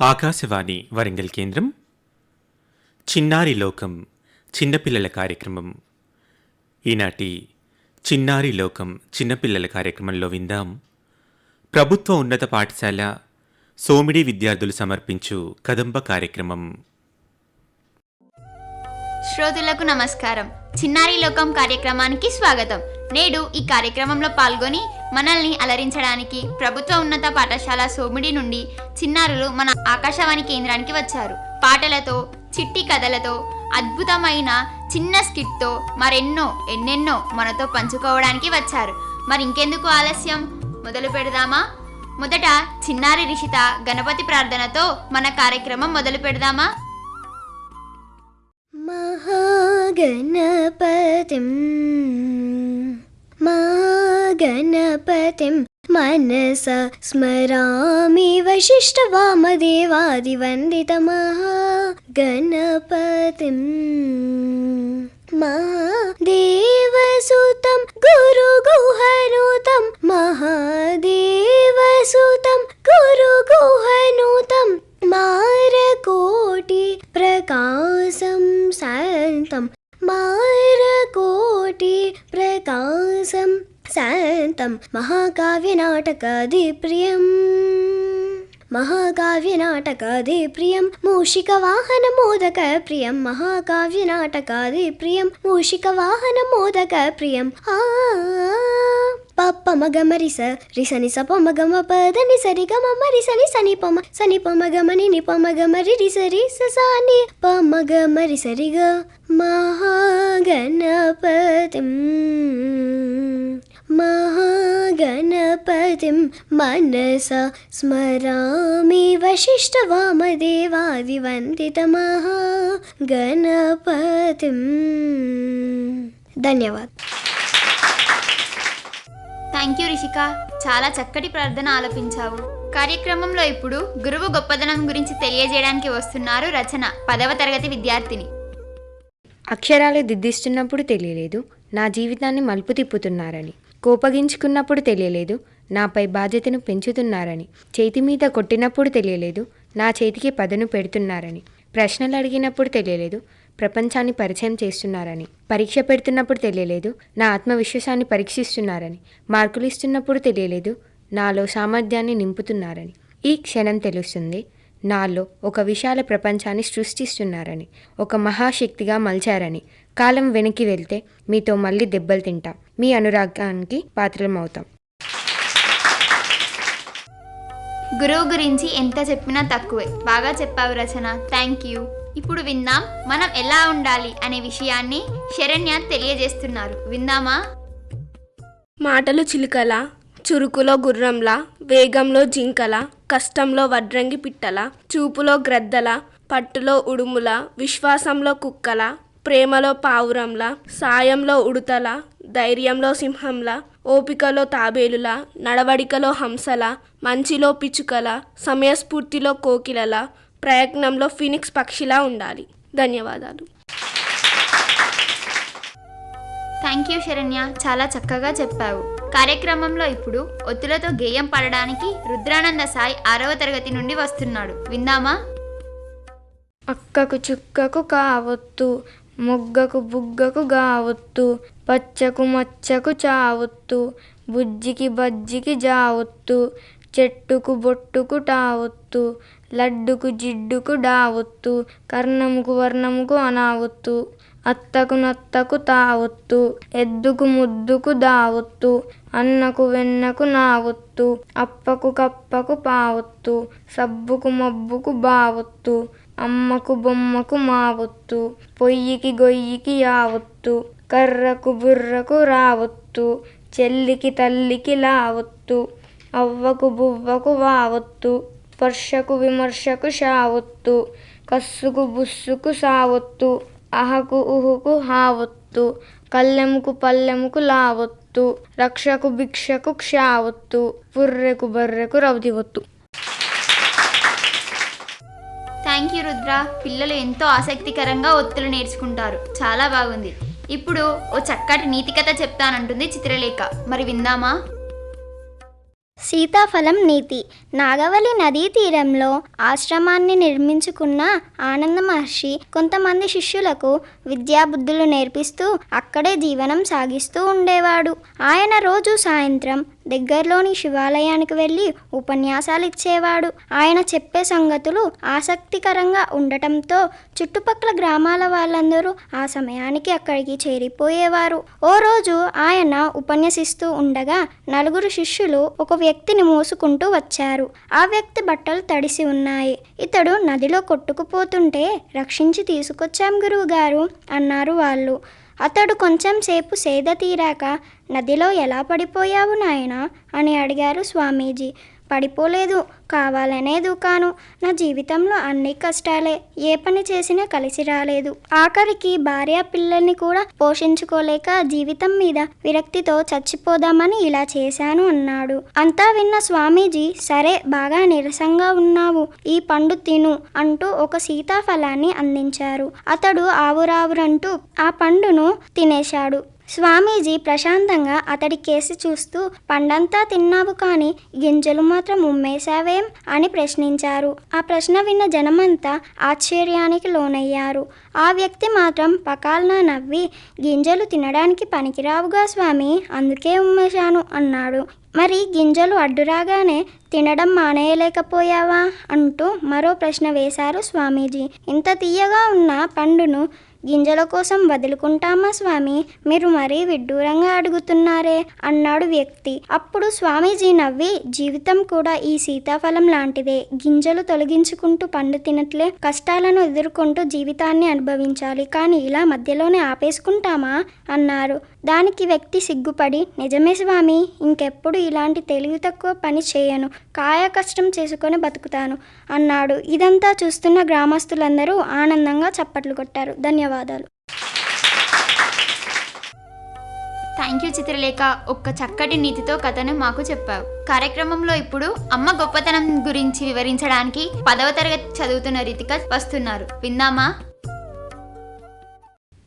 ఆకాశవాణి వరంగల్ కేంద్రం. చిన్నారి లోకం చిన్నపిల్లల కార్యక్రమం. ఈనాటి చిన్నారి లోకం చిన్నపిల్లల కార్యక్రమంలో విందాం. ప్రభుత్వ ఉన్నత పాఠశాల సోమిడి విద్యార్థులు సమర్పించు కదంబ కార్యక్రమం. శ్రోతలకు నమస్కారం. చిన్నారి లోకం కార్యక్రమానికి స్వాగతం. నేడు ఈ కార్యక్రమంలో పాల్గొని మనల్ని అలరించడానికి ప్రభుత్వ ఉన్నత పాఠశాల సోమిడి నుండి చిన్నారులు మన ఆకాశవాణి కేంద్రానికి వచ్చారు. పాటలతో చిట్టి కథలతో అద్భుతమైన చిన్న స్కిట్తో మరెన్నో ఎన్నెన్నో మనతో పంచుకోవడానికి వచ్చారు. మరి ఇంకెందుకు ఆలస్యం? మొదలు పెడదామా? మొదట చిన్నారి రిషిత గణపతి ప్రార్థనతో మన కార్యక్రమం మొదలు పెడదామా? महागणपतिं महागणपतिं मनसा स्मरामि वशिष्ठवामदेवादिवन्दितमहागणपतिम् महादेवसुतं गुरुगुहनुतं महादेवसुतं गुरुगुहनुतं मारकोटि प्रकाशं शान्तं मारकोटि प्रकाशं शान्तं महाकाव्यनाटकादिप्रियम् महाकाव्यनाटकादि प्रियं मूषिकवाहनमोदकप्रियं महाकाव्यनाटकादि प्रियं मूषिकवाहनमोदकप्रियं आ பப்ப மக மரிச ரிசனி சப மக மப தனி சரி க மம ரிசனி சனி பம சனி ப மக மணி நி ப மக மரி ரிசரி சசானி ப மக மரி சரி க மகாகணபதி. महागणपतिं मनसा स्मरामि वशिष्ठवामदेवादिवन्दितमहागणपतिम् धन्यवाद థ్యాంక్ యూ రిషిక చాలా చక్కటి ప్రార్థన ఆలపించావు కార్యక్రమంలో ఇప్పుడు గురువు గొప్పదనం గురించి తెలియజేయడానికి వస్తున్నారు రచన పదవ తరగతి విద్యార్థిని అక్షరాలు దిద్దిస్తున్నప్పుడు తెలియలేదు నా జీవితాన్ని మలుపు తిప్పుతున్నారని కోపగించుకున్నప్పుడు తెలియలేదు. నాపై బాధ్యతను పెంచుతున్నారని చేతి మీద కొట్టినప్పుడు తెలియలేదు. నా చేతికి పదను పెడుతున్నారని ప్రశ్నలు అడిగినప్పుడు తెలియలేదు. ప్రపంచాన్ని పరిచయం చేస్తున్నారని పరీక్ష పెడుతున్నప్పుడు తెలియలేదు. నా ఆత్మవిశ్వాసాన్ని పరీక్షిస్తున్నారని మార్కులు ఇస్తున్నప్పుడు తెలియలేదు. నాలో సామర్థ్యాన్ని నింపుతున్నారని. ఈ క్షణం తెలుస్తుంది. నాలో ఒక విశాల ప్రపంచాన్ని సృష్టిస్తున్నారని ఒక మహాశక్తిగా మలిచారని కాలం వెనక్కి వెళ్తే మీతో మళ్ళీ దెబ్బలు తింటాం. మీ అనురాగానికి పాత్రలమవుతాం. గురువు గురించి ఎంత చెప్పినా తక్కువే. బాగా చెప్పావు రచన. థ్యాంక్ యూ ఇప్పుడు విందాం మనం ఎలా ఉండాలి అనే విషయాన్ని శరణ్య తెలియజేస్తున్నారు. విందామా మాటలు చిలుకల చురుకులో గుర్రంలా వేగంలో జింకల కష్టంలో వడ్రంగి పిట్టల చూపులో గ్రద్దల పట్టులో ఉడుముల విశ్వాసంలో కుక్కల ప్రేమలో పావురంలా సాయంలో ఉడుతల ధైర్యంలో సింహంలా ఓపికలో తాబేలుల నడవడికలో హంసల మంచిలో పిచుకల సమయస్ఫూర్తిలో కోకిలల ప్రయత్నంలో ఫినిక్స్ పక్షిలా ఉండాలి. ధన్యవాదాలు. థ్యాంక్ యూ శరణ్య చాలా చక్కగా చెప్పావు. కార్యక్రమంలో ఇప్పుడు ఒత్తులతో గేయం పాడడానికి రుద్రానంద సాయి ఆరవ తరగతి నుండి వస్తున్నాడు. విందామా అక్కకు చుక్కకు కావొత్తు మొగ్గకు బుగ్గకు గావొత్తు పచ్చకు మచ్చకు చావొత్తు బుజ్జికి బజ్జికి జావొత్తు చెట్టుకు బొట్టుకు టావొత్తు లడ్డుకు జిడ్డుకు డావొత్తు కర్ణముకు వర్ణముకు అనావొత్తు అత్తకు నత్తకు తావొత్తు ఎద్దుకు ముద్దుకు దావొత్తు అన్నకు వెన్నకు నావొత్తు అప్పకు కప్పకు పావొత్తు సబ్బుకు మబ్బుకు బావొత్తు అమ్మకు బొమ్మకు మావొత్తు పొయ్యికి గొయ్యికి యావొత్తు కర్రకు బుర్రకు రావొత్తు చెల్లికి తల్లికి లావొత్తు అవ్వకు బువ్వకు వావొత్తు స్పర్శకు విమర్శకు షావొత్తు కస్సుకు బుస్సుకు సావొత్తు అహకు ఉహుకు హావొత్తు కళ్ళెముకు పల్లెముకు లావొత్తు రక్షకు భిక్షకు క్షావొత్తు పుర్రెకు బర్రెకు రవదివొత్తు థ్యాంక్ యూ రుద్ర. పిల్లలు ఎంతో ఆసక్తికరంగా ఒత్తులు నేర్చుకుంటారు. చాలా బాగుంది. ఇప్పుడు ఓ చక్కటి నీతి కథ చెప్తానంటుంది చిత్రలేఖ. మరి విందామా? సీతాఫలం నీతి. నాగవలి నదీ తీరంలో ఆశ్రమాన్ని నిర్మించుకున్న ఆనంద మహర్షి కొంతమంది శిష్యులకు విద్యాబుద్ధులు నేర్పిస్తూ అక్కడే జీవనం సాగిస్తూ ఉండేవాడు. ఆయన రోజు సాయంత్రం దగ్గరలోని శివాలయానికి వెళ్ళి ఉపన్యాసాలు ఇచ్చేవాడు. ఆయన చెప్పే సంగతులు ఆసక్తికరంగా ఉండటంతో చుట్టుపక్కల గ్రామాల వాళ్ళందరూ ఆ సమయానికి అక్కడికి చేరిపోయేవారు. ఓ రోజు ఆయన ఉపన్యసిస్తూ ఉండగా నలుగురు శిష్యులు ఒక వ్యక్తిని మోసుకుంటూ వచ్చారు. ఆ వ్యక్తి బట్టలు తడిసి ఉన్నాయి. ఇతడు నదిలో కొట్టుకుపోతుంటే రక్షించి తీసుకొచ్చాం గురువుగారు అన్నారు వాళ్ళు. అతడు కొంచెం సేపు సేద తీరాక నదిలో ఎలా పడిపోయావు నాయనా? అని అడిగారు స్వామీజీ. పడిపోలేదు కావాలనే దూకాను నా జీవితంలో అన్ని కష్టాలే. ఏ పని చేసినా కలిసి రాలేదు. ఆఖరికి భార్య పిల్లల్ని కూడా పోషించుకోలేక జీవితం మీద విరక్తితో చచ్చిపోదామని ఇలా చేశాను అన్నాడు. అంతా విన్న స్వామీజీ సరే బాగా నీరసంగా ఉన్నావు. ఈ పండు తిను అంటూ ఒక సీతాఫలాన్ని అందించారు. అతడు ఆవురావురంటూ ఆ పండును తినేశాడు. స్వామీజీ ప్రశాంతంగా అతడి కేసి చూస్తూ పండంతా తిన్నావు కానీ గింజలు మాత్రం ఉమ్మేశావేం? అని ప్రశ్నించారు. ఆ ప్రశ్న విన్న జనమంతా ఆశ్చర్యానికి లోనయ్యారు. ఆ వ్యక్తి మాత్రం పకాల్న నవ్వి గింజలు తినడానికి పనికిరావుగా స్వామి అందుకే ఉమ్మేశాను అన్నాడు. మరి గింజలు అడ్డురాగానే తినడం మానేయలేకపోయావా? అంటూ మరో ప్రశ్న వేశారు స్వామీజీ. ఇంత తీయగా ఉన్న పండును గింజల కోసం వదులుకుంటామా స్వామి? మీరు మరీ విడ్డూరంగా అడుగుతున్నారే అన్నాడు వ్యక్తి. అప్పుడు స్వామీజీ నవ్వి జీవితం కూడా ఈ సీతాఫలం లాంటిదే. గింజలు తొలగించుకుంటూ పండు తినట్లే కష్టాలను ఎదుర్కొంటూ జీవితాన్ని అనుభవించాలి. కానీ ఇలా మధ్యలోనే ఆపేసుకుంటామా? అన్నారు. దానికి వ్యక్తి సిగ్గుపడి నిజమే స్వామి ఇంకెప్పుడు ఇలాంటి తెలివి తక్కువ పని చేయను కాయ కష్టం చేసుకొని బతుకుతాను అన్నాడు. ఇదంతా చూస్తున్న గ్రామస్తులందరూ ఆనందంగా చప్పట్లు కొట్టారు. ధన్యవాదాలు. Thank you Chitralekha. ఒక్క చక్కటి నీతితో కథను మాకు చెప్పావు. కార్యక్రమంలో ఇప్పుడు అమ్మ గొప్పతనం గురించి వివరించడానికి పదవ తరగతి చదువుతున్న రితిక వస్తున్నారు. విందామా?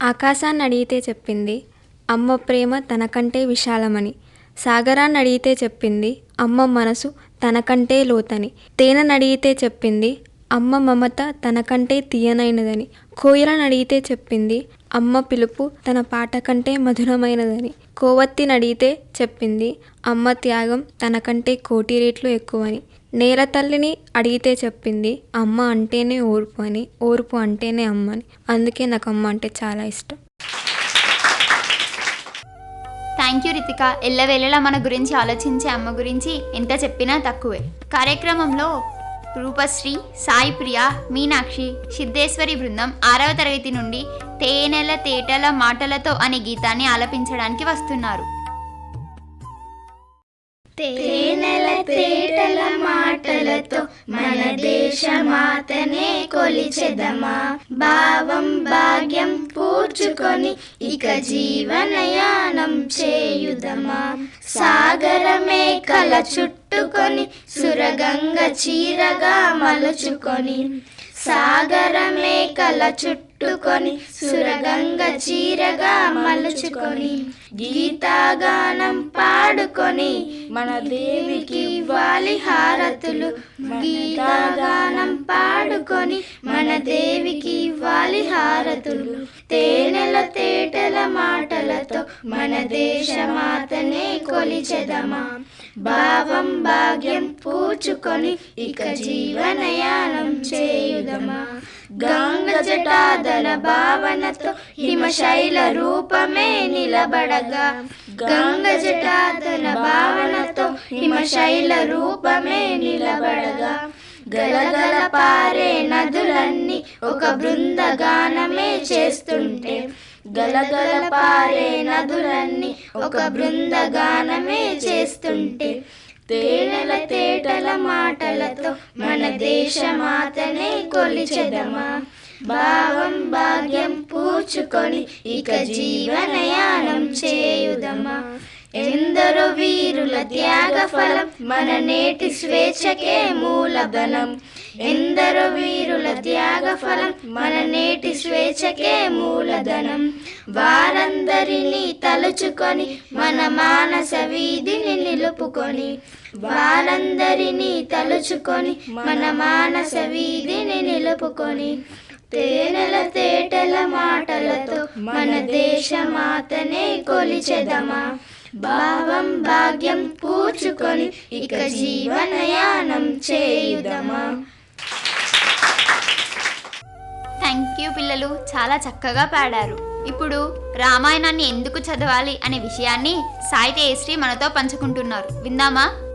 ఆకాశాన్ని అడిగితే చెప్పింది అమ్మ ప్రేమ తనకంటే విశాలమని. సాగరాన్ని అడిగితే చెప్పింది అమ్మ మనసు తనకంటే లోతని. తేనెని అడిగితే చెప్పింది అమ్మ మమత తనకంటే తీయనైనదని. కోయిలను అడిగితే చెప్పింది అమ్మ పిలుపు తన పాట కంటే మధురమైనదని. కోవత్తిని అడిగితే చెప్పింది అమ్మ త్యాగం తనకంటే కోటి రేట్లు ఎక్కువని. నేల తల్లిని అడిగితే చెప్పింది అమ్మ అంటేనే ఓర్పు అని ఓర్పు అంటేనే అమ్మని. అందుకే నాకు అమ్మ అంటే చాలా ఇష్టం. థ్యాంక్ యూ రితిక ఎల్లవేళలా మన గురించి ఆలోచించే అమ్మ గురించి ఎంత చెప్పినా తక్కువే. కార్యక్రమంలో రూపశ్రీ సాయి ప్రియ మీనాక్షి సిద్ధేశ్వరి బృందం ఆరవ తరగతి నుండి తేనెల తేటల మాటలతో అనే గీతాన్ని ఆలపించడానికి వస్తున్నారు. తేనెల తేటల మాటలతో మన దేశమాతనే కొలిచెదమా? భావం భాగ్యం పూడ్చుకొని ఇక జీవనయానం చేయుదమా? సాగరమే కల చుట్టుకొని సురగంగ చీరగా మలుచుకొని సాగరమే కల కట్టుకొని సురగంగ చీరగా మలుచుకొని గీతాగానం పాడుకొని మన దేవికి ఇవ్వాలి హారతులు. గీతాగానం పాడుకొని మన దేవికి ఇవ్వాలి హారతులు. తేనెల తేటల మాటలతో మన దేశమాతనే కొలిచెదమా. భావం భాగ్యం పూచుకొని ఇక జీవనయానం చేయుదమా. గంగ జటాదల భావనతో హిమశైల రూపమే నిలబడగా. గంగ జటాదల భావనతో హిమశైల రూపమే నిలబడగా. గలగల పారే నదులన్నీ ఒక బృందగానమే చేస్తుంటే. గలగల పారే నదులన్నీ ఒక బృందగానమే చేస్తుంటే. తేనెల తేటల మాటలతో మన దేశమాతనే కొలిచెదమా. భావం భాగ్యం పూచుకొని ఇక జీవనయానం చేయుదమా? ఎందరో వీరుల త్యాగ ఫలం మన నేటి స్వేచ్ఛకే మూలధనం. ఎందరో ఎందరో వీరుల త్యాగ ఫలం మన నేటి స్వేచ్ఛకే మూలధనం. వారందరినీ తలుచుకొని మన మానస వీధిని నిలుపుకొని వారందరినీ తలుచుకొని మన మానస వీధిని నిలుపుకొని తేనెల తేటల మాటలతో మన దేశమాతనే కొలిచెదమా? భావం భాగ్యం పూచుకొని ఇక జీవనయానం చేయుదమా? థ్యాంక్ యూ పిల్లలు చాలా చక్కగా పాడారు. ఇప్పుడు రామాయణాన్ని ఎందుకు చదవాలి అనే విషయాన్ని సాయి శ్రీ మనతో పంచుకుంటున్నారు. విందామా?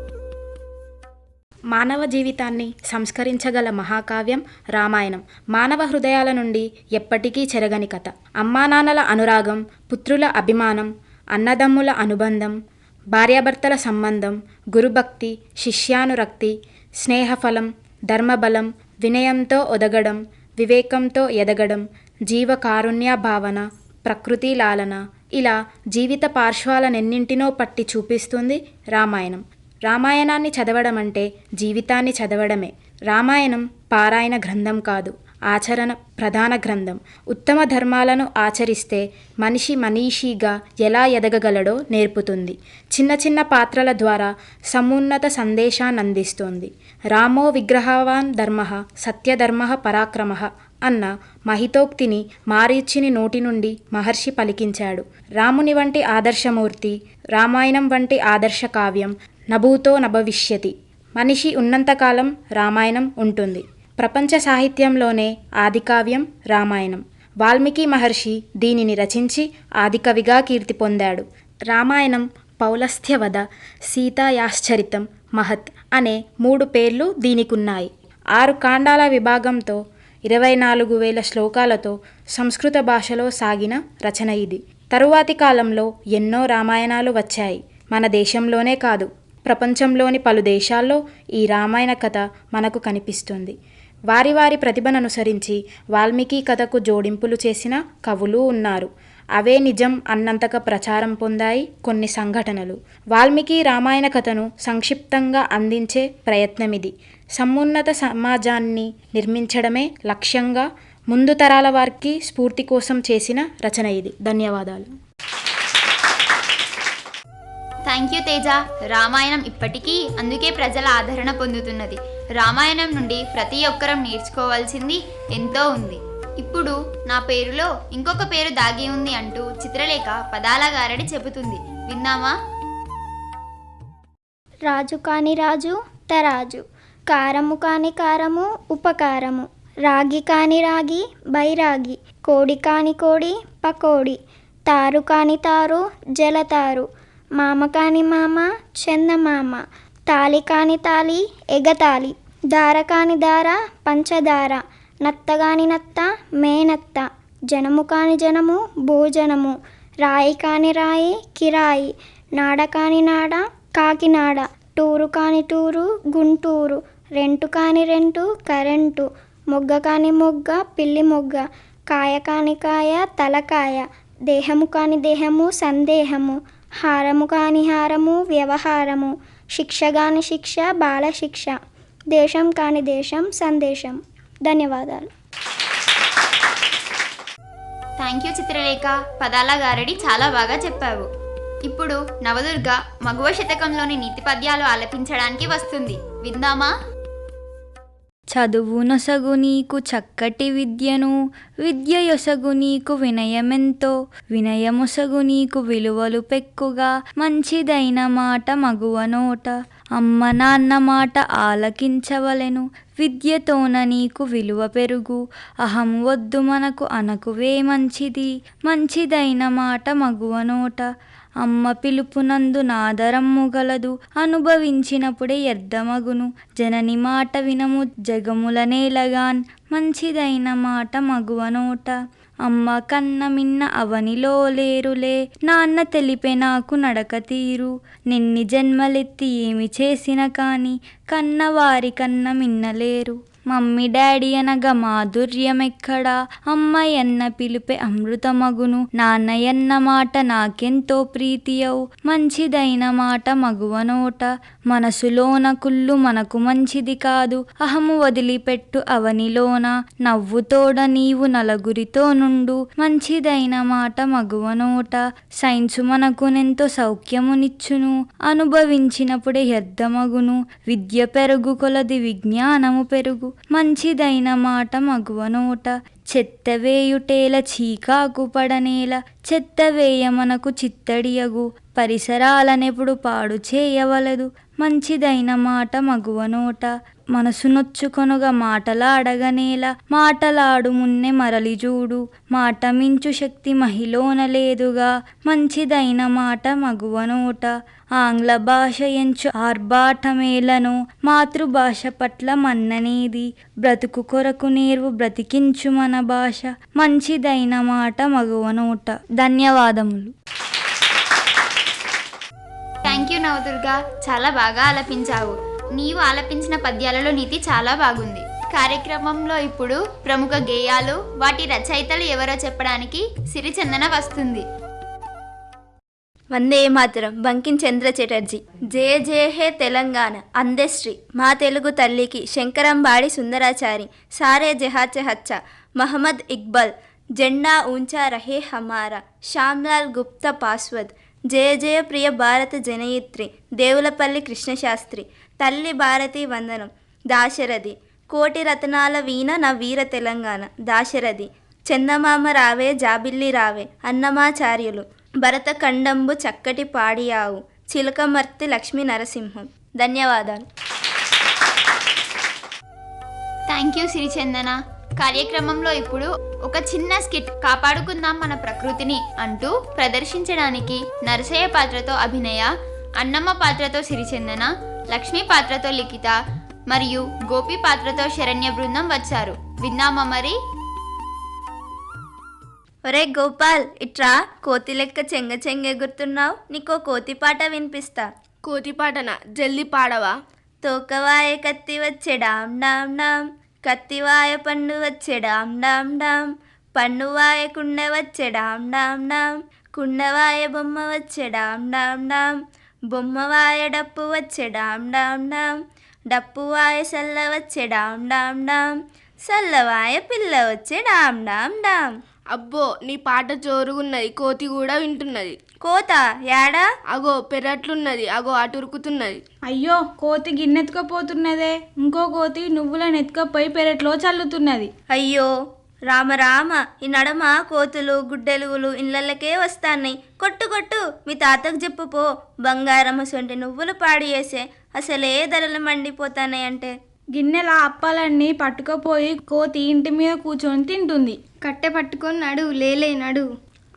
మానవ జీవితాన్ని సంస్కరించగల మహాకావ్యం రామాయణం. మానవ హృదయాల నుండి ఎప్పటికీ చెరగని కథ. అమ్మానాన్నల అనురాగం పుత్రుల అభిమానం అన్నదమ్ముల అనుబంధం భార్యాభర్తల సంబంధం గురుభక్తి శిష్యానురక్తి స్నేహఫలం ధర్మబలం వినయంతో ఒదగడం వివేకంతో ఎదగడం జీవకారుణ్య భావన ప్రకృతి లాలన ఇలా జీవిత పార్శ్వాలనెన్నింటినో పట్టి చూపిస్తుంది రామాయణం. రామాయణాన్ని చదవడం అంటే జీవితాన్ని చదవడమే. రామాయణం పారాయణ గ్రంథం కాదు ఆచరణ ప్రధాన గ్రంథం. ఉత్తమ ధర్మాలను ఆచరిస్తే మనిషి మనీషిగా ఎలా ఎదగగలడో నేర్పుతుంది. చిన్న చిన్న పాత్రల ద్వారా సమున్నత సందేశాన్ని అందిస్తుంది. రామో విగ్రహవాన్ ధర్మ సత్యధర్మ పరాక్రమ అన్న మహితోక్తిని మారీచిని నోటి నుండి మహర్షి పలికించాడు. రాముని వంటి ఆదర్శమూర్తి రామాయణం వంటి ఆదర్శ కావ్యం నభూతో నభవిష్యతి. మనిషి ఉన్నంతకాలం రామాయణం ఉంటుంది. ప్రపంచ సాహిత్యంలోనే ఆదికావ్యం రామాయణం. వాల్మీకి మహర్షి దీనిని రచించి ఆదికవిగా కీర్తి పొందాడు. రామాయణం పౌలస్థ్యవద సీతాయాశ్చరితం మహత్ అనే మూడు పేర్లు దీనికున్నాయి. ఆరు కాండాల విభాగంతో ఇరవై నాలుగు వేల శ్లోకాలతో సంస్కృత భాషలో సాగిన రచన ఇది. తరువాతి కాలంలో ఎన్నో రామాయణాలు వచ్చాయి. మన దేశంలోనే కాదు. ప్రపంచంలోని పలు దేశాల్లో ఈ రామాయణ కథ మనకు కనిపిస్తుంది. వారి వారి ప్రతిభను అనుసరించి వాల్మీకి కథకు జోడింపులు చేసిన కవులు ఉన్నారు. అవే నిజం అన్నంతగా ప్రచారం పొందాయి కొన్ని సంఘటనలు. వాల్మీకి రామాయణ కథను సంక్షిప్తంగా అందించే ప్రయత్నమిది. సమున్నత సమాజాన్ని నిర్మించడమే లక్ష్యంగా ముందు తరాల వారికి స్ఫూర్తి కోసం చేసిన రచన ఇది. ధన్యవాదాలు. థ్యాంక్ యూ తేజ రామాయణం ఇప్పటికీ అందుకే ప్రజల ఆదరణ పొందుతున్నది. రామాయణం నుండి ప్రతి ఒక్కరం నేర్చుకోవాల్సింది ఎంతో ఉంది. ఇప్పుడు నా పేరులో ఇంకొక పేరు దాగి ఉంది అంటూ చిత్రలేఖ పదాల గారడి చెబుతుంది. విందామా రాజు కాని రాజు తరాజు. కారము కాని కారము ఉపకారము. రాగి కాని రాగి బైరాగి. కోడి కాని కోడి పకోడి. తారు కాని తారు జలతారు. మామ కాని మామ చందమామ తాలి కాని తాలి ఎగతాలి దార కాని దార పంచదార నత్తగాని నత్త మేనత్త జనము కాని జనము భోజనము రాయి కాని రాయి కిరాయి నాడ కాని నాడ కాకినాడ టూరు కాని టూరు గుంటూరు రెంటు కాని రెంటు కరెంటు మొగ్గ కాని మొగ్గ పిల్లి మొగ్గ కాయ కాని కాయ తలకాయ దేహము కాని దేహము సందేహము హారము కాని హారము వ్యవహారము. శిక్ష కాని శిక్ష బాలశిక్ష దేశం కాని దేశం సందేశం. ధన్యవాదాలు. Thank you Chitralekha. పదాల గారడి చాలా బాగా చెప్పావు. ఇప్పుడు నవదుర్గ మగువ శతకంలోని నీతి పద్యాలు ఆలపించడానికి వస్తుంది. విందామా? చదువునొసగు నీకు చక్కటి విద్యను విద్య యొసగు నీకు వినయమెంతో వినయమొసగు నీకు విలువలు పెక్కుగా మంచిదైన మాట మగువ నోట. అమ్మ నాన్న మాట ఆలకించవలెను విద్యతోన నీకు విలువ పెరుగు. అహం వద్దు మనకు అనకువే మంచిది మంచిదైన మాట మగువ నోట. అమ్మ పిలుపునందు నాదరమ్ము గలదు. అనుభవించినప్పుడే ఎద్దమగును జనని మాట వినము జగముల నేలగాన్ మంచిదైన మాట మగువ నోట. అమ్మ కన్న మిన్న అవనిలో లేరులే నాన్న తెలిపే నాకు నడక తీరు. నిన్ని జన్మలెత్తి ఏమి చేసిన కాని కన్నవారి కన్న మిన్నలేరు మమ్మీ డాడీ అనగా మాధుర్యమెక్కడా? అమ్మయన్న పిలిపే అమృతమగును. నాన్నయన్న మాట నాకెంతో ప్రీతియవు మంచిదైన మాట మగువ నోట మనసులోన కుళ్ళు మనకు మంచిది కాదు. అహము వదిలిపెట్టు అవనిలోన. నవ్వుతోడ నీవు నలుగురితో నుండు. మంచిదైన మాట మగువ నోట. సైన్సు మనకునెంతో సౌఖ్యమునిచ్చును. అనుభవించినప్పుడే వ్యర్థమగును. విద్య పెరుగు కొలది విజ్ఞానము పెరుగు. మంచిదైన మాట మగువ నోట. చెత్తవేయుటేల చీకాకు పడనేల. చెత్తవేయ మనకు చిత్తడియగు. పరిసరాలనెప్పుడు పాడు చేయవలదు. మంచిదైన మాట మగువ నోట. మనసు నొచ్చుకొనుగా మాటలాడగనేల. మాటలాడు మున్నె మరలి చూడు మాట మించు శక్తి మహిలోన లేదుగా. మంచిదైన మాట మగువ నోట. ఆంగ్ల భాష ఎంచు ఆర్భాటమేలను. మాతృభాష పట్ల మన్ననేది. బ్రతుకు కొరకు నేర్వు బ్రతికించు మన భాష. మంచిదైన మాట మగువ నోట. ధన్యవాదములు. థ్యాంక్ యూ నవదుర్గా చాలా బాగా ఆలపించావు. నీవు ఆలపించిన పద్యాలలో నీతి చాలా బాగుంది. కార్యక్రమంలో ఇప్పుడు ప్రముఖ గేయాలు వాటి రచయితలు ఎవరో చెప్పడానికి సిరిచందన వస్తుంది. వందే మాతరం. బంకిం చంద్ర చటర్జీ. జయ జయ హే తెలంగాణ. అందశ్రీ. మా తెలుగు తల్లికి శంకరంబాడి సుందరాచారి. సారే జహాచ హచ్చ మహమ్మద్ ఇక్బల్. జెండా ఊంచా రహే హమారా. శ్యామ్లాల్ గుప్తా పాస్వద్. జయ జయ ప్రియ భారత జనయిత్రి దేవులపల్లి కృష్ణశాస్త్రి తల్లి భారతి వందనం దాశరథి కోటి రతనాల వీణ నా వీర తెలంగాణ దాశరథి చందమామ రావే జాబిల్లి రావే అన్నమాచార్యులు భరత ఖండంబు చక్కటి పాడియావు చిలకమర్తి లక్ష్మీ నరసింహం. ధన్యవాదాలు. థ్యాంక్ యూ సిరిచందన కార్యక్రమంలో ఇప్పుడు ఒక చిన్న స్కిట్ కాపాడుకుందాం మన ప్రకృతిని అంటూ ప్రదర్శించడానికి నరసయ్య పాత్రతో అభినయ అన్నమ్మ పాత్రతో సిరిచందన లక్ష్మీ పాత్రతో లిఖిత మరియు గోపి పాత్రతో శరణ్య బృందం వచ్చారు. విన్నామా మరి? ఒరే గోపాల్ ఇట్రా కోతి లెక్క చెంగ చెంగ ఎగురుతున్నావు. నీకో కోతి పాట వినిపిస్తా. కోతిపాటన జల్ది పాడవా? తోకవాయ కత్తి వచ్చే డామ్ డామ్ డామ్. కత్తివాయ పండు వచ్చే డామ్ డామ్ డామ్. పన్నువాయ కుండ వచ్చే డామ్ డామ్ డామ్. కుండవాయ బొమ్మ వచ్చే డామ్ డామ్ డామ్. బొమ్మవాయ డప్పు వచ్చే డామ్ డామ్ డామ్. డప్పువాయ సల్ల వచ్చే డామ్ డామ్ డామ్. సల్లవాయ పిల్ల వచ్చే డామ్ డామ్ డామ్. అబ్బో నీ పాట జోరుగున్నది కోతి కూడా వింటున్నది. కోత యాడా? అగో పెరట్లున్నది. అగో అటురుకుతున్నది అయ్యో కోతి గిన్నెత్తుకపోతున్నదే ఇంకో కోతి నువ్వులను ఎత్తుకపోయి పెరట్లో చల్లుతున్నది. అయ్యో రామ రామ ఈ నడమ కోతులు గుడ్డెలుగులు ఇళ్ళకే వస్తాన్నాయి. కొట్టు కొట్టు మీ తాతకు చెప్పు పో. బంగారం సొంటి నువ్వులు పాడి చేసే అసలే ధరలు మండిపోతానాయి అంటే. గిన్నెల అప్పాలన్నీ పట్టుకపోయి కోతి ఇంటి మీద కూర్చొని తింటుంది. కట్టె పట్టుకొని నడు లేలే నడు.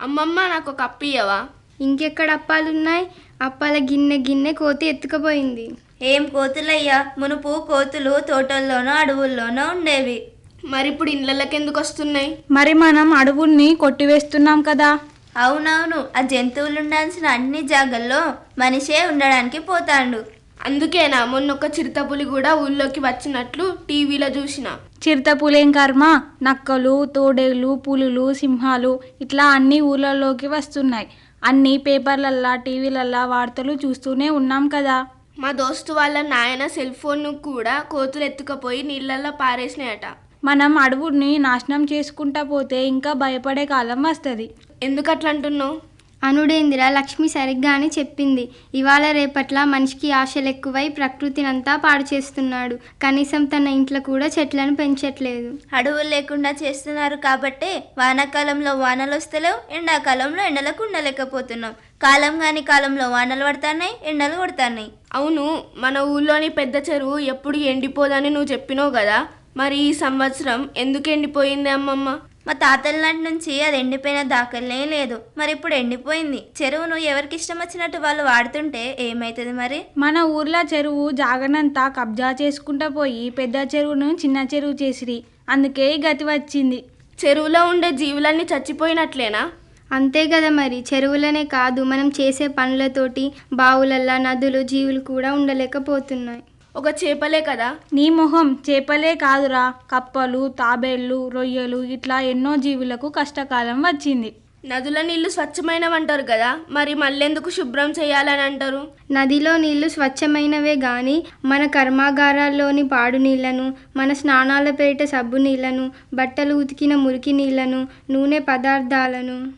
అమ్మమ్మ నాకు ఒక అప్పు ఇయ్యవా? ఇంకెక్కడ అప్పాలున్నాయి? అప్పాల గిన్నె గిన్నె కోతి ఎత్తుకుపోయింది. ఏం కోతులయ్యా? మునుపు కోతులు తోటల్లోనో అడవుల్లోనో ఉండేవి. మరి ఇప్పుడు ఇళ్ళకి ఎందుకు వస్తున్నాయి మరి మనం అడవుల్ని కొట్టివేస్తున్నాం కదా. అవునవును. ఆ జంతువులు ఉండాల్సిన అన్ని జాగల్లో మనిషే ఉండడానికి పోతాండు. అందుకేనా మొన్న ఒక చిరుతపులి కూడా ఊళ్ళోకి వచ్చినట్లు టీవీలో చూసిన. చిరుతపులేం కర్మ? నక్కలు తోడేళ్ళు పులులు సింహాలు ఇట్లా అన్ని ఊళ్ళలోకి వస్తున్నాయి. అన్ని పేపర్లల్లా టీవీలల్లా వార్తలు చూస్తూనే ఉన్నాం కదా. మా దోస్తు వాళ్ళ నాయన సెల్ ఫోన్ను కూడా కోతులు ఎత్తుకపోయి నీళ్ళల్లో పారేసినాయట. మనం అడవుల్ని నాశనం చేసుకుంటా పోతే ఇంకా భయపడే కాలం వస్తుంది. ఎందుకు అట్లా అంటున్నావు అనుడేందిరా లక్ష్మి సరిగ్గానే చెప్పింది. ఇవాళ రేపట్ల మనిషికి ఆశలు ఎక్కువై ప్రకృతినంతా పాడు చేస్తున్నాడు. కనీసం తన ఇంట్లో కూడా చెట్లను పెంచట్లేదు. అడవులు లేకుండా చేస్తున్నారు కాబట్టే వానాకాలంలో వానలు వస్తలేవు ఎండాకాలంలో ఎండలకు ఉండలేకపోతున్నాం. కాలం కాని కాలంలో వానలు పడుతున్నాయి ఎండలు కొడుతున్నాయి. అవును మన ఊళ్ళోని పెద్ద చెరువు ఎప్పుడు ఎండిపోదని నువ్వు చెప్పినావు కదా. మరి ఈ సంవత్సరం ఎందుకు ఎండిపోయింది అమ్మమ్మ? మా తాతల నాటి నుంచి అది ఎండిపోయిన దాఖలే లేదు. మరి ఇప్పుడు ఎండిపోయింది. చెరువును ఎవరికి ఇష్టం వచ్చినట్టు వాళ్ళు వాడుతుంటే ఏమవుతుంది మరి? మన ఊర్లో చెరువు జాగనంతా కబ్జా చేసుకుంటా పోయి పెద్ద చెరువును చిన్న చెరువు చేసిరి. అందుకే ఈ గతి వచ్చింది. చెరువులో ఉండే జీవులన్నీ చచ్చిపోయినట్లేనా? అంతే కదా మరి. చెరువులనే కాదు మనం చేసే పనులతోటి బావులల్లా నదులు జీవులు కూడా ఉండలేకపోతున్నాయి. ఒక చేపలే కదా? నీ మొహం చేపలే కాదురా. కప్పలు తాబేళ్ళు రొయ్యలు ఇట్లా ఎన్నో జీవులకు కష్టకాలం వచ్చింది. నదుల నీళ్ళు స్వచ్ఛమైనవంటారు కదా? మరి మళ్ళెందుకు శుభ్రం చేయాలని అంటారు? నదిలో నీళ్ళు స్వచ్ఛమైనవే గాని మన కర్మాగారాల్లోని పాడు నీళ్ళను మన స్నానాల పేట సబ్బు నీళ్ళను బట్టలు ఉతికిన మురికి నీళ్ళను నూనె పదార్థాలను.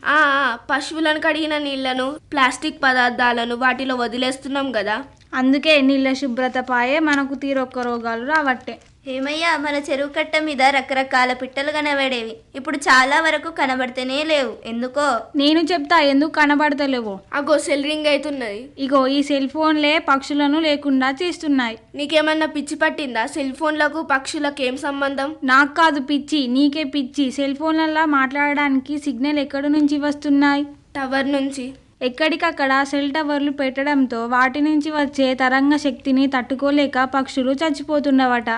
పశువులను కడిగిన నీళ్ళను ప్లాస్టిక్ పదార్థాలను వాటిలో వదిలేస్తున్నాం కదా? అందుకే నీళ్ళ శుభ్రత పాయే మనకు తీరొక్క రోగాలు రావట్టే. ఏమయ్యా మన చెరువు కట్ట మీద రకరకాల పిట్టలు కనబడేవి. ఇప్పుడు చాలా వరకు కనబడితేనే లేవు. ఎందుకో? నేను చెప్తా ఎందుకు కనబడతలేవో? అగో సెల్ రింగ్ అవుతున్నది ఇగో ఈ సెల్ ఫోన్లే పక్షులను లేకుండా చేస్తున్నాయి. నీకేమన్నా పిచ్చి పట్టిందా? సెల్ ఫోన్లకు పక్షులకు ఏం సంబంధం? నాకు కాదు పిచ్చి నీకే పిచ్చి. సెల్ ఫోన్లలో మాట్లాడడానికి సిగ్నల్ ఎక్కడి నుంచి వస్తున్నాయి? టవర్ నుంచి. ఎక్కడికక్కడ సెల్ టవర్లు పెట్టడంతో వాటి నుంచి వచ్చే తరంగ శక్తిని తట్టుకోలేక పక్షులు చచ్చిపోతున్నవట.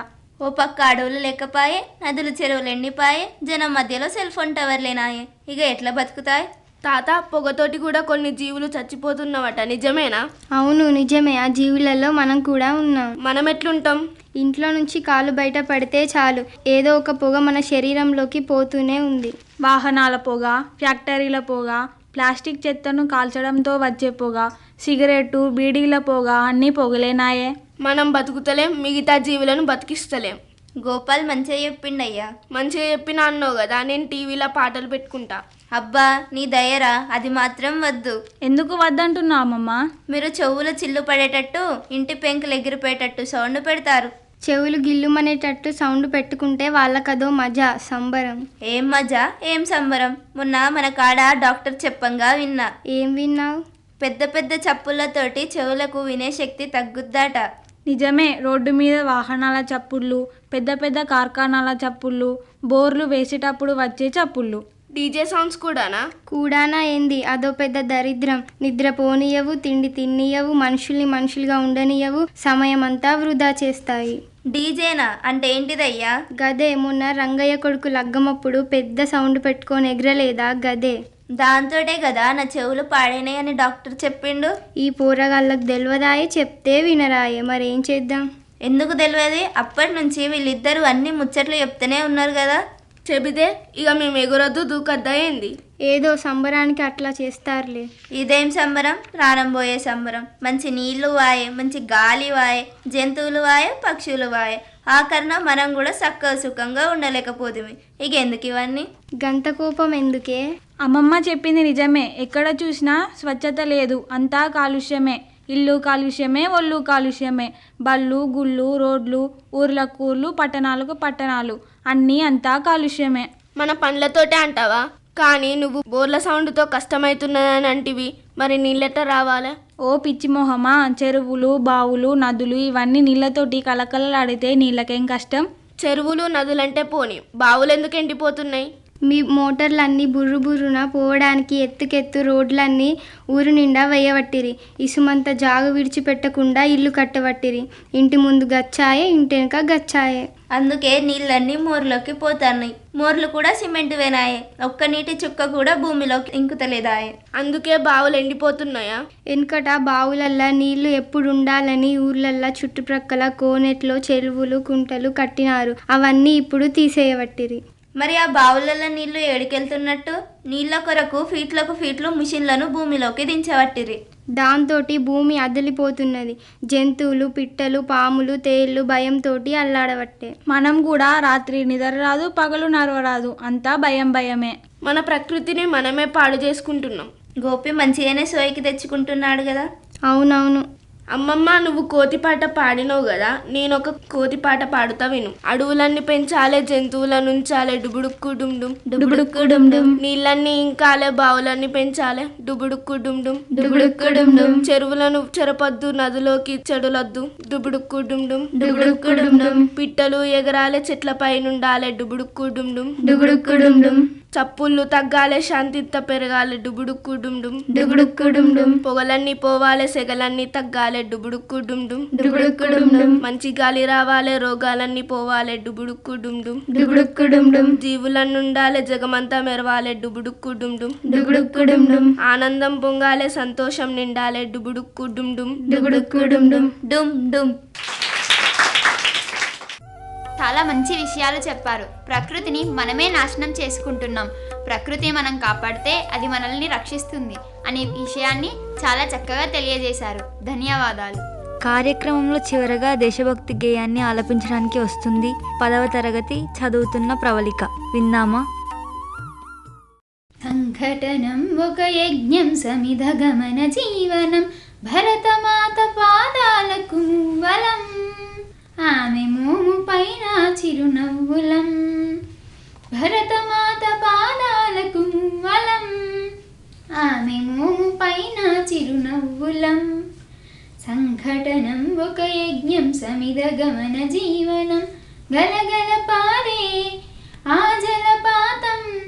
ఓ పక్క అడవులు లేకపాయే నదులు చెరువులు ఎండిపాయే జనం మధ్యలో సెల్ ఫోన్ టవర్లేనాయే. ఇక ఎట్లా బతుకుతాయి? తాత పొగతోటి కూడా కొన్ని జీవులు చచ్చిపోతున్నవట. నిజమేనా? అవును నిజమే. ఆ జీవులలో మనం కూడా ఉన్నాం. మనం ఎట్లుంటాం? ఇంట్లో నుంచి కాలు బయట పడితే చాలు. ఏదో ఒక పొగ మన శరీరంలోకి పోతూనే ఉంది. వాహనాల పొగ ఫ్యాక్టరీల పొగ ప్లాస్టిక్ చెత్తను కాల్చడంతో వచ్చే పొగ సిగరెట్టు బీడీల పొగ అన్నీ పొగలేనాయే. మనం బతుకుతలేం మిగతా జీవులను బతికిస్తలేం. గోపాల్ మంచిగా చెప్పిండయ్యా. మంచిగా చెప్పినా అన్నావు కదా నేను టీవీలో పాటలు పెట్టుకుంటా. అబ్బా నీ దయరా అది మాత్రం వద్దు. ఎందుకు వద్దంటున్నావు అమ్మమ్మ? మీరు చెవులు చిల్లు పడేటట్టు ఇంటి పెంకులు ఎగిరిపోయేటట్టు సౌండ్ పెడతారు. చెవులు గిల్లుమనేటట్టు సౌండ్ పెట్టుకుంటే వాళ్ళకదో మజా సంబరం. ఏం మజా? ఏం సంబరం? మొన్న మన కాడ డాక్టర్ చెప్పంగా విన్నా. ఏం విన్నావు? పెద్ద పెద్ద చప్పుళ్ళతోటి చెవులకు వినే శక్తి తగ్గుద్దట. నిజమే రోడ్డు మీద వాహనాల చప్పుళ్ళు పెద్ద పెద్ద కార్ఖానాల చప్పుళ్ళు బోర్లు వేసేటప్పుడు వచ్చే చప్పుళ్ళు. డీజే సాంగ్స్ కూడానా? కూడానా ఏంది? అదో పెద్ద దరిద్రం. నిద్ర పోనీయవు తిండి తిన్నియవు మనుషుల్ని మనుషులుగా ఉండనియవు సమయం అంతా వృధా చేస్తాయి. డీజేనా? అంటే ఏంటిదయ్యా? గదే మొన్న రంగయ్య కొడుకు లగ్గమప్పుడు పెద్ద సౌండ్ పెట్టుకొని ఎగరలేదా? గదే. దాంతోటే కదా నా చెవులు పాడైనాయని డాక్టర్ చెప్పిండు? ఈ పోరగాళ్ళకు తెలియదాయే చెప్తే వినరాయే. మరేం చేద్దాం? ఎందుకు తెలియదు అప్పటి నుంచి వీళ్ళిద్దరూ అన్ని ముచ్చట్లు చెప్తూనే ఉన్నారు కదా చెబితే ఇక మేము ఎగురొద్దు దూకద్దా ఏంది ఏదో సంబరానికి అట్లా చేస్తారులే. ఇదేం సంబరం? ప్రారంభోయే సంబరం. మంచి నీళ్ళు వాయే మంచి గాలి వాయే జంతువులు వాయే పక్షులు వాయే. ఆఖరణ మనం కూడా చక్కగా సుఖంగా ఉండలేకపోతుంది ఇక ఎందుకు ఇవన్నీ? గంత కోపం ఎందుకే? అమ్మమ్మ చెప్పింది నిజమే. ఎక్కడ చూసినా స్వచ్ఛత లేదు. అంతా కాలుష్యమే. ఇల్లు కాలుష్యమే ఒళ్ళు కాలుష్యమే. బళ్ళు గుళ్ళు రోడ్లు ఊర్లకు ఊర్లు పట్టణాలకు పట్టణాలు. అన్నీ అంతా కాలుష్యమే. మన పండ్లతోటే అంటావా? కానీ నువ్వు బోర్ల సౌండ్తో కష్టమవుతున్నదని అంటివి మరి నీళ్ళెట్ట రావాలా? ఓ పిచ్చి మొహమా చెరువులు బావులు నదులు ఇవన్నీ నీళ్ళతోటి కలకలలాడితే నీళ్ళకేం కష్టం? చెరువులు నదులంటే పోని. బావులు ఎందుకు ఎండిపోతున్నాయి? మీ మోటార్లన్నీ బుర్రు బుర్రున పోవడానికి ఎత్తుకెత్తు రోడ్లన్నీ ఊరు నిండా వేయబట్టిరి. ఇసుమంత జాగు విడిచిపెట్టకుండా ఇల్లు కట్టబట్టిరి. ఇంటి ముందు గచ్చాయే ఇంటి వెనక గచ్చాయే. అందుకే నీళ్ళన్నీ మోర్లోకి పోతున్నాయి. మోర్లు కూడా సిమెంట్ వేనాయే. ఒక్క నీటి చుక్క కూడా భూమిలోకి ఇంకుతలేదాయే. అందుకే బావులు ఎండిపోతున్నాయా? వెనుకట బావులల్లా నీళ్ళు ఎప్పుడు ఉండాలని ఊర్లల్లా చుట్టుప్రక్కల కోనెట్లో చెరువులు కుంటలు కట్టినారు. అవన్నీ ఇప్పుడు తీసేయబట్టిరి. మరి ఆ బావులలో నీళ్ళు ఏడికెళ్తున్నట్టు నీళ్ళ కొరకు ఫీట్లకు ఫీట్లు మిషన్లను భూమిలోకి దించబట్టిరి. దాంతోటి భూమి అదిలిపోతున్నది. జంతువులు పిట్టలు పాములు తేళ్ళు భయంతోటి అల్లాడబట్టే. మనం కూడా రాత్రి నిద్ర రాదు పగలు నరవరాదు అంతా భయం భయమే. మన ప్రకృతిని మనమే పాడు చేసుకుంటున్నాం. గోపి మంచిగానే సోయికి తెచ్చుకుంటున్నాడు కదా అవునవును. అమ్మమ్మ నువ్వు కోతి పాట పాడినావు కదా నేను ఒక కోతి పాట పాడుతా విను. అడవులన్నీ పెంచాలే జంతువులను ఉంచాలే డుబుడుక్కు డుమ్ డుమ్. డుబుడుక్కు డుమ్ డుమ్. నీళ్ళన్నీ ఇంకాలే బావులన్నీ పెంచాలే డుబుడుక్కు డుమ్ డుమ్. డుబుడుక్కు డుమ్ డుమ్. చెరువులను చెరపొద్దు నదిలోకి చెడులొద్దు డుబుడుక్కు డుమ్ డుమ్. డుబుడుక్కు డుమ్. డుమ్. పిట్టలు ఎగరాలే చెట్ల పైనుండాలే డుబుడుక్కు డుమ్ డుమ్. డుబుడుక్కు డుమ్ డుమ్. చప్పుళ్ళు తగ్గాలే శాంతిత పెరగాలే డుబుడుక్కు డుమ్ డుబుడుక్కు డుమ్ పొగలన్నీ పోవాలే సెగలన్నీ తగ్గాలే డుబుడుక్కు డుమ్ డుబుడుక్కు డుమ్ మంచి గాలి రావాలే రోగాలన్నీ పోవాలే డుబుడుక్కు డుమ్ డుబుడుక్కు డుమ్ జీవులన్నుండాలే జగమంతా మెరవాలే డుబుడుక్కు డుమ్ డుబుడుక్కు డుమ్ డుమ్ ఆనందం పొంగాలే సంతోషం నిండాలే డుబుడుక్కు డుమ్ డుమ్ డుబుడుక్కు డుమ్ డుమ్ డుమ్ డుమ్ చాలా మంచి విషయాలు చెప్పారు. ప్రకృతిని మనమే నాశనం చేసుకుంటున్నాం. ప్రకృతి మనం కాపాడితే అది మనల్ని రక్షిస్తుంది అనే విషయాన్ని చాలా చక్కగా తెలియజేశారు. ధన్యవాదాలు. కార్యక్రమంలో చివరగా దేశభక్తి గేయాన్ని ఆలపించడానికి వస్తుంది పదవ తరగతి చదువుతున్న ప్రవళిక. విందామా సంఘటనం ఒక యజ్ఞం సమిధ గమన జీవనం భరతమాత పాదాలకు మువ్వలం ఆమె మోము పైన చిరునవ్వులం. భరతమాత పాదాలకు మువ్వలం. ఆమె మోము పైన చిరునవ్వులం. సంఘటనం ఒక యజ్ఞం సమిద గమన జీవనం. గలగల పారే ఆ జలపాతం.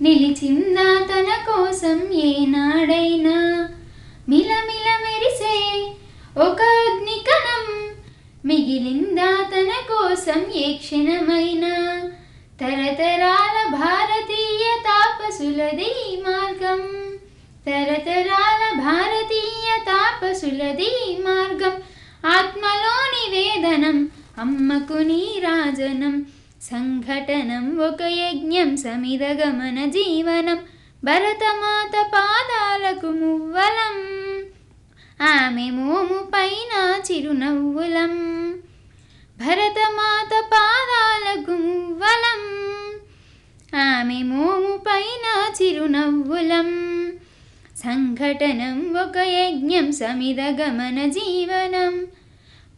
నిలిచిందా తన కోసం ఏనాడైనా. మిలమిల మెరిసే ఒక అగ్నికణం మిగిలిందా తన కోసం ఏ క్షణమైనా తరతరాల భారతీయ తాపసులది మార్గం. తరతరాల భారతీయ తాపసులది మార్గం. ఆత్మలోని వేదనం అమ్మకు నీరాజనం సంఘటనం ఒక యజ్ఞం సమిదగమన జీవనం. భరతమాత పాదాలకు మువ్వలం. ఆమె మోము పైన చిరునవ్వులం. భరతమాత పాదాలకు మువ్వలం ఆమె మోము పైన చిరునవ్వులం. సంఘటనం ఒక యజ్ఞం సమిద గమన జీవనం.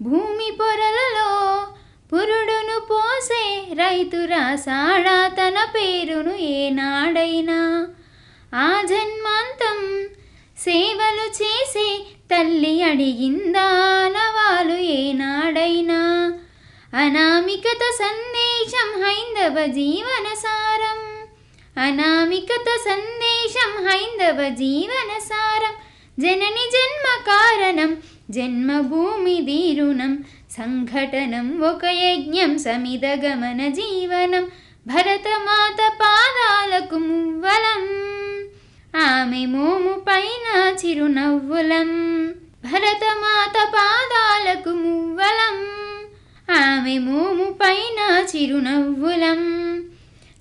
భూమి పొరలలో పురుడును పోసే రైతు రాసాడా తన పేరును ఏనాడైనా. ఆ జన్మాంతం సేవలు చేసే తల్లి అడిగిందానవాలు ఏనాడైనా? అనామికత సందేశం హైందవ జీవన సారం. అనామికత సందేశం హైందవ జీవన సారం. జనని జన్మ కారణం జన్మభూమి దీరుణం. సంఘటనం ఒక యజ్ఞం సమిద గమన జీవనం. భరతమాత పాదాలకు మువ్వలం. ఆమె మోము పైన చిరునవ్వులం భరతమాత పాదాలకు మువ్వలం. ఆమె మోము పైన చిరునవ్వులం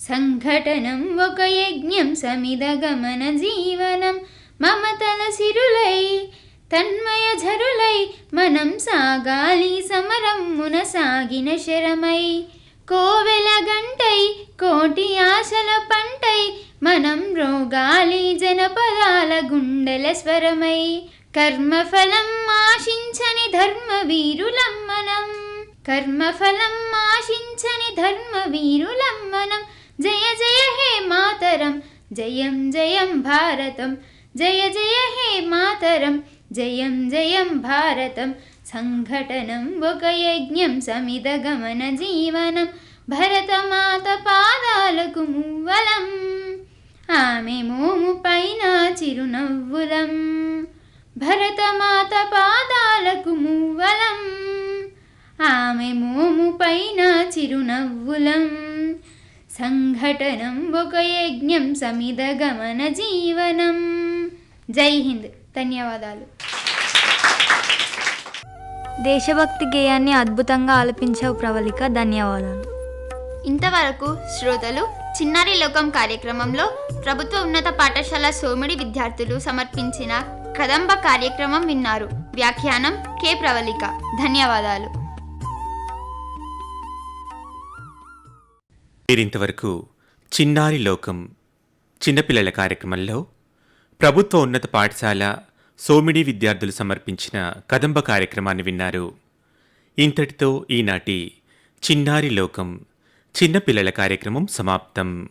సంఘటనం ఒక యజ్ఞం సమిద గమన జీవనం. మమతల సిరులై తన్మయ జరులై మనం సాగాలి సమరమ్మున సాగిన శరమై. కోవెల గంటై కోటి ఆశల పంటై మనం రోగాలి జనపదాల గుండెల స్వరమై. కర్మఫలం ఆశించని ధర్మ వీరులం మనం కర్మఫలం ఆశించని ధర్మ వీరులం మనం జయ జయ హే మాతరం జయం జయం భారతం. జయ జయ హే మాతరం జయం జయం భారతం. సంఘటనం ఒక యజ్ఞం సమిద గమన జీవనం భరతమాత పాదాలకు మువ్వలం. ఆమె మోము పైన చిరునవ్వులం. భరతమాత పాదాలకు మువ్వలం. ఆమె మోము పైన చిరునవ్వులం. సంఘటనం ఒక యజ్ఞం సమిద గమన జీవనం. జై హింద్. ధన్యవాదాలు. దేశభక్తి గేయాన్ని అద్భుతంగా ఆలపించావు ప్రవళిక ధన్యవాదాలు. ఇంతవరకు శ్రోతలు చిన్నారి లోకం కార్యక్రమంలో ప్రభుత్వ ఉన్నత పాఠశాల సోమిడి విద్యార్థులు సమర్పించిన కదంబ కార్యక్రమం విన్నారు. వ్యాఖ్యానం కె ప్రవళిక. ధన్యవాదాలు. మీరింతవరకు చిన్నారి లోకం చిన్నపిల్లల కార్యక్రమంలో ప్రభుత్వ ఉన్నత పాఠశాల సోమిడి విద్యార్థులు సమర్పించిన కదంబ కార్యక్రమాన్ని విన్నారు. ఇంతటితో ఈనాటి చిన్నారి లోకం చిన్నపిల్లల కార్యక్రమం సమాప్తం.